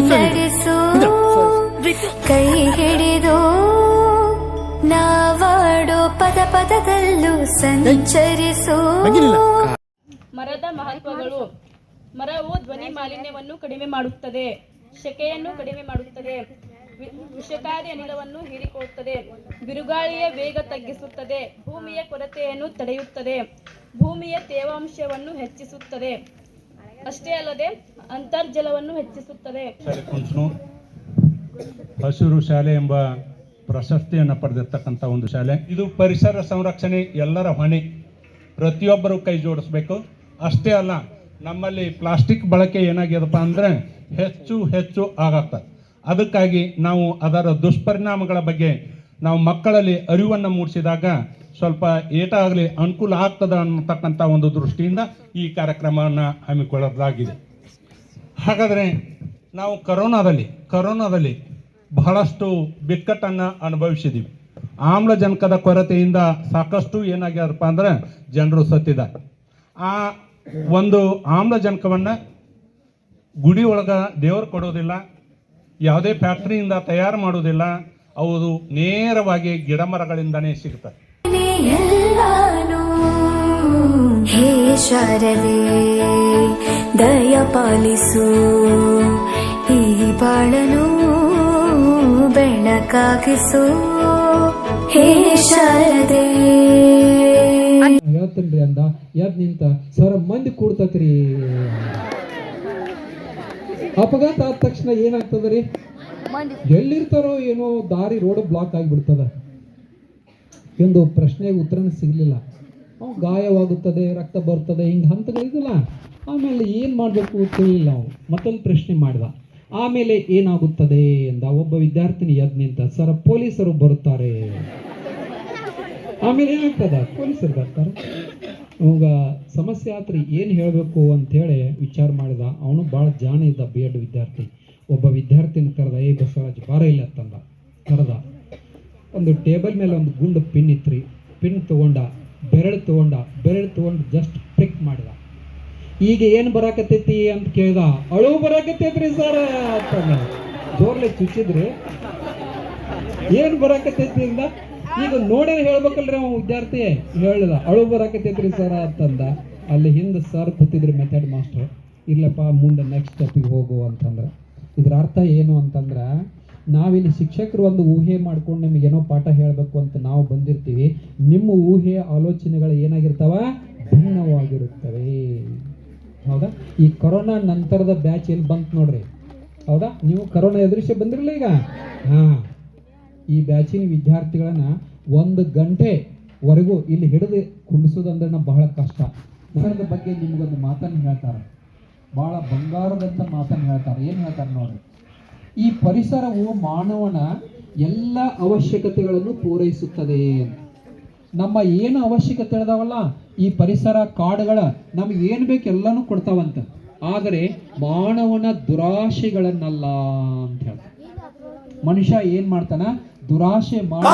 ಮುನ್ನಡೆಸು ಕೈ ಹಿಡಿದು ನಾವಾಡೋ ಪದ ಪದದಲ್ಲೂ ಸಂಚರಿಸು ಮರದ ಮಹತ್ವಗಳು. ಮರವು ಧ್ವನಿ ಮಾಲಿನ್ಯವನ್ನು ಕಡಿಮೆ ಮಾಡುತ್ತದೆ. ಶೆಕೆಯನ್ನು ಕಡಿಮೆ ಮಾಡುತ್ತದೆ. ವಿ- ವಿಷಕಾರಿ ಅನಿಲವನ್ನು ಹೀರಿಕೊಳ್ಳುತ್ತದೆ. ಬಿರುಗಾಳಿಯ ವೇಗ ತಗ್ಗಿಸುತ್ತದೆ. ಭೂಮಿಯ ಕೊರತೆಯನ್ನು ತಡೆಯುತ್ತದೆ. ಭೂಮಿಯ ತೇವಾಂಶವನ್ನು ಹೆಚ್ಚಿಸುತ್ತದೆ. ಅಷ್ಟೇ ಅಲ್ಲದೆ ಅಂತರ್ಜಲವನ್ನು ಹೆಚ್ಚಿಸುತ್ತದೆ. ಹಸಿರು ಶಾಲೆ ಎಂಬ ಪ್ರಶಸ್ತಿಯನ್ನು ಪಡೆದಿರ್ತಕ್ಕಂಥ ಒಂದು ಶಾಲೆ. ಇದು ಪರಿಸರ ಸಂರಕ್ಷಣೆ, ಎಲ್ಲರ ಹೊಣೆ. ಪ್ರತಿಯೊಬ್ಬರು ಕೈ ಜೋಡಿಸ್ಬೇಕು. ಅಷ್ಟೇ ಅಲ್ಲ, ನಮ್ಮಲ್ಲಿ ಪ್ಲಾಸ್ಟಿಕ್ ಬಳಕೆ ಏನಾಗ್ಯದಪ್ಪ ಅಂದರೆ ಹೆಚ್ಚು ಹೆಚ್ಚು ಆಗತ್ತೆ. ಅದಕ್ಕಾಗಿ ನಾವು ಅದರ ದುಷ್ಪರಿಣಾಮಗಳ ಬಗ್ಗೆ ನಾವು ಮಕ್ಕಳಲ್ಲಿ ಅರಿವನ್ನು ಮೂಡಿಸಿದಾಗ ಸ್ವಲ್ಪ ಏಟಾಗಲಿ ಅನುಕೂಲ ಆಗ್ತದ ಅನ್ನತಕ್ಕಂಥ ಒಂದು ದೃಷ್ಟಿಯಿಂದ ಈ ಕಾರ್ಯಕ್ರಮವನ್ನು ಹಮ್ಮಿಕೊಳ್ಳಲಾಗಿದೆ. ಹಾಗಾದರೆ ನಾವು ಕರೋನಾದಲ್ಲಿ ಕರೋನಾದಲ್ಲಿ ಬಹಳಷ್ಟು ಬಿಕ್ಕಟ್ಟನ್ನು ಅನುಭವಿಸಿದ್ದೀವಿ ಆಮ್ಲಜನಕದ ಕೊರತೆಯಿಂದ ಸಾಕಷ್ಟು ಏನಾಗ್ಯಾರಪ್ಪ ಅಂದ್ರೆ ಜನರು ಸತ್ತಿದ್ದಾರೆ. ಆ ಒಂದು ಆಮ್ಲಜನಕವನ್ನು ಗುಡಿ ಒಳಗೆ ದೇವರು ಕೊಡೋದಿಲ್ಲ, ಯಾವುದೇ ಫ್ಯಾಕ್ಟ್ರಿಯಿಂದ ತಯಾರು ಮಾಡೋದಿಲ್ಲ ಅವರು ನೇರವಾಗಿ ಗಿಡ ಮರಗಳಿಂದನೇ ಹೇ ಶಾರದೆ, ದಯ ಪಾಲಿಸು. ಈ ಬಾಳನು ಬೆಳಕಾಗಿಸು ಹೇ ಶಾರದೆ. ಹೇಳ್ತೇನ್ರಿ ಅಂದ ಎದ್ ನಿಂತ ಸರ ಮಂದಿ ಕೂಡ್ತತ್ರಿ. ಅಪಘಾತ ಆದ ತಕ್ಷಣ ಏನಾಗ್ತದ್ರಿ? ಎಲ್ಲಿರ್ತಾರೋ ಏನೋ ದಾರಿ ರೋಡ್ ಬ್ಲಾಕ್ ಆಗಿಬಿಡ್ತದ. ಒಂದು ಪ್ರಶ್ನೆಗೆ ಉತ್ತರನೇ ಸಿಗಲಿಲ್ಲ. ಅವ್ನು ಗಾಯವಾಗುತ್ತದೆ, ರಕ್ತ ಬರ್ತದೆ ಹಿಂಗೆ ಹಂತಗಳಿದಲ್ಲ ಆಮೇಲೆ ಏನು ಮಾಡಬೇಕು ತಿಳಿಲಿಲ್ಲ ನಾವು ಮತ್ತೊಂದು ಪ್ರಶ್ನೆ ಮಾಡಿದ. ಆಮೇಲೆ ಏನಾಗುತ್ತದೆ ಎಂದ ಒಬ್ಬ ವಿದ್ಯಾರ್ಥಿನಿ ಎದ್ ನಿಂತ, ಸರ್, ಪೊಲೀಸರು ಬರುತ್ತಾರೆ. ಆಮೇಲೆ ಏನಾಗ್ತದ? ಪೊಲೀಸರು ಬರ್ತಾರೆ. ಅವಾಗ ಸಮಸ್ಯೆ ಆತ್ರಿ, ಏನು ಹೇಳಬೇಕು ಅಂತೇಳಿ ವಿಚಾರ ಮಾಡಿದ. ಅವನು ಭಾಳ ಜಾಣ ಇದ್ದ, ಬಿ ಎಡ್ ವಿದ್ಯಾರ್ಥಿ. ಒಬ್ಬ ವಿದ್ಯಾರ್ಥಿನ ಕರೆದ ಏ ಬಸವರಾಜ್, ಬಾರ ಇಲ್ಲ ತಂದ ಕರೆದ. ಒಂದು ಟೇಬಲ್ ಮೇಲೆ ಒಂದು ಗುಂಡು ಪಿನ್ ಇತ್ರಿ. ಪಿನ್ ತಗೊಂಡ, ಬೆರಳು ತಗೊಂಡ, ಬೆರಳು ತಗೊಂಡು ಜಸ್ಟ್ ಪ್ರಿಕ್ ಮಾಡಿದ. ಈಗ ಏನು ಬರಾಕತ್ತೈತಿ ಅಂತ ಕೇಳ್ದ, ಅಳು ಬರಾಕತ್ತೈತ್ರಿ ಸರ್ ಅಂತ ಜೋರ್ಲೆ ಚುಚ್ಚಿದ್ರಿ. ಏನು ಬರಾಕತ್ತೈತಿ ಅಂದ? ಈಗ ನೋಡಿ ಹೇಳ್ಬೇಕಲ್ರಿ ಅವ ವಿದ್ಯಾರ್ಥಿ. ಹೇಳಿದ, ಅಳು ಬರಾಕತ್ತೈತ್ರಿ ಸರ್ ಅಂತಂದ ಅಲ್ಲಿ ಹಿಂದೆ ಸರ್ ಕೂತಿದ್ರು ಮೆಥಡ್ ಮಾಸ್ಟರ್ ಇಲ್ಲಪ್ಪ, ಮುಂದೆ ನೆಕ್ಸ್ಟ್ ಸ್ಟೆಪ್ಪಿಗೆ ಹೋಗು ಅಂತಂದ್ರ ಇದ್ರ ಅರ್ಥ ಏನು ಅಂತಂದ್ರ, ನಾವಿಲ್ಲಿ ಶಿಕ್ಷಕರು ಒಂದು ಊಹೆ ಮಾಡ್ಕೊಂಡು ಪಾಠ ಹೇಳಬೇಕು ಅಂತ ನಾವು ಬಂದಿರ್ತೀವಿ, ನಿಮ್ಮ ಊಹೆಯ ಆಲೋಚನೆಗಳು ಏನಾಗಿರ್ತಾವ? ಭಿನ್ನವಾಗಿರುತ್ತವೆ. ಹೌದಾ? ಈ ಕೊರೋನಾ ನಂತರದ ಬ್ಯಾಚ್ ಎಲ್ಲಿ ಬಂತು ನೋಡ್ರಿ? ಹೌದಾ? ನೀವು ಕರೋನಾ ಎದುರಿಸಿ ಬಂದಿರಲಿಲ್ಲ ಈಗ? ಹಾ. ಈ ಬ್ಯಾಚಿನ ವಿದ್ಯಾರ್ಥಿಗಳನ್ನ ಒಂದು ಗಂಟೆವರೆಗೂ ಇಲ್ಲಿ ಹಿಡಿದು ಕುಂಡಿಸೋದಂದ್ರೆ ಬಹಳ ಕಷ್ಟ. ನಗರದ ಬಗ್ಗೆ ನಿಮ್ಗೊಂದು ಮಾತನ್ನು ಹೇಳ್ತಾರೆ. ಬಹಳ ಬಂಗಾರದಂತ ಮಾತನ್ನು ಹೇಳ್ತಾರೆ. ಏನು ಹೇಳ್ತಾರೆ ನೋಡ್ರಿ? ಈ ಪರಿಸರವು ಮಾನವನ ಎಲ್ಲ ಅವಶ್ಯಕತೆಗಳನ್ನು ಪೂರೈಸುತ್ತದೆ. ನಮ್ಮ ಏನು ಅವಶ್ಯಕತೆ ಇದಾವಲ್ಲ ಈ ಪರಿಸರ ಕಾಡುಗಳ ನಮ್ಗೆ ಏನು ಬೇಕು ಎಲ್ಲನೂ ಕೊಡ್ತಾವಂತ. ಆದರೆ ಮಾನವನ ದುರಾಶೆಗಳನ್ನಲ್ಲ ಅಂತ ಹೇಳ ಮನುಷ್ಯ ಏನ್ ಮಾಡ್ತಾನ? ದುರಾಶೆ ಮಾಡ